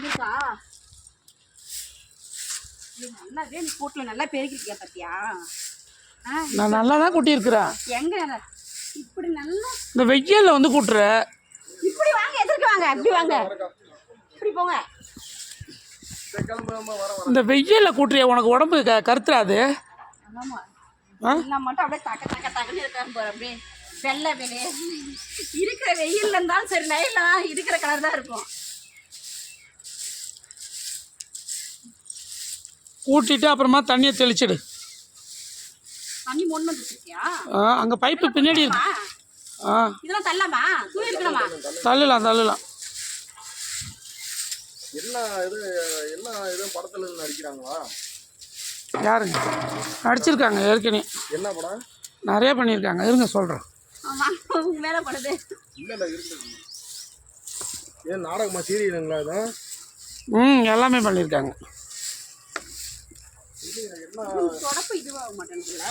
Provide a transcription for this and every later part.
இருக்கா நல்லாவே நீ கூட்டில் நல்லா பெருக்கிருக்கியா பாத்தியா? ஆ நான் நல்லா தான் கூட்டியிருக்கிறேன். எங்க இப்படி நல்லா இந்த வெயிலில் வந்து கூட்டுற. இப்படி வாங்க எதிர்க்கு வாங்க? இப்படி வாங்க. இப்படி போங்க. இந்த வெயிலில் கூட்டுறிய? உனக்கு உடம்பு க கருத்துறாது. மட்டும் அப்படியே தக்க தக்க தக்கன்னு இருக்காரு பாரு அப்படியே. வெள்ளை வெளியே இருக்கிற வெயில்ல இருந்தாலும் சரி நைட்ல இருக்கிற கலர் தான் இருக்கும். கூட்டிட்டு அப்புறமா தண்ணியை தெளிச்சிடு. தண்ணி மொண்டு வந்துருக்கியா அங்கே பைப்பு பின்னாடி இருக்கு. ஆ. இதெல்லாம் தள்ளலாமா? தூய் தள்ளலாம் தள்ளலாம். என்ன இது என்ன எதுவும் படத்துல நடிக்கிறாங்களா? யாருங்க? நடிச்சிருக்காங்க ஏற்கனவே. என்ன படம்? நிறைய பண்ணியிருக்காங்க. இருங்க சொல்கிறேன் மேல படுது. இல்ல இல்ல இருக்குது ஏன் நாடகமா சீரியலுங்களா இது? ம் எல்லாமே பண்ணியிருக்காங்க. தொடப்பு இதுவாக மாட்டேங்குதுல்ல?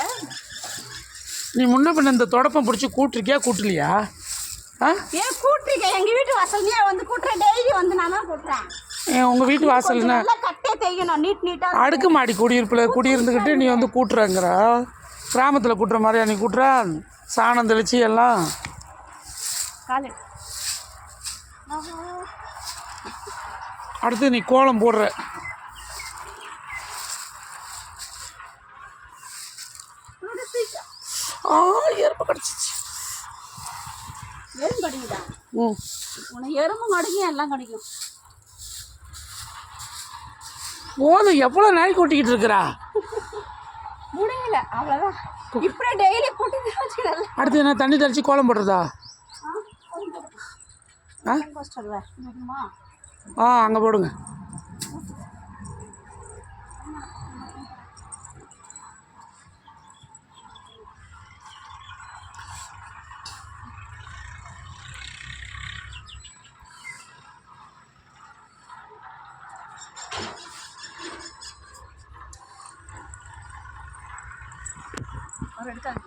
நீ முன்ன பின்ன இந்த தொடப்பம் பிடிச்சி கூட்டிருக்கியா கூட்டலையா? ஆ? ஏன் கூட்டுறீங்க எங்க வீட்டு வாசல்லையே வந்து கூட்டுறேன். டெய்லி வந்து நான் தான் கூட்டுறேன். ஏன் உங்கள் வீட்டு வாசல்னா நல்லா கட்டே தேய்க்கணும் நீட் நீட்டா அடுக்குமாடி குடியிருப்பில் குடியிருந்துக்கிட்டு நீ வந்து கூட்டுறங்கிற. கிராமத்தில் கூட்டுற மாதிரியா நீ கூட்டுற? சாணம் தெளிச்சு எல்லாம். காலு. அடுத்து நீ கோலம் போடுற. ஆ எறும்பு கிடச்சிச்சு. எறும்பு கடிக்குதா? ம். உனக்கு எறும்பும் கடிக்கும் எல்லாம் கடிக்கும். போதும் எவ்வளோ நாளைக்கு கூட்டிக்கிட்டு இருக்கிறா? முடியல அவ்வளோதான் இப்படியே டெய்லி கூட்டி வச்சுக்கல அடுத்து என்ன தண்ணி தெளிச்சு கோலம் போடுறதா? ஆ அங்கே போடுங்க. 不干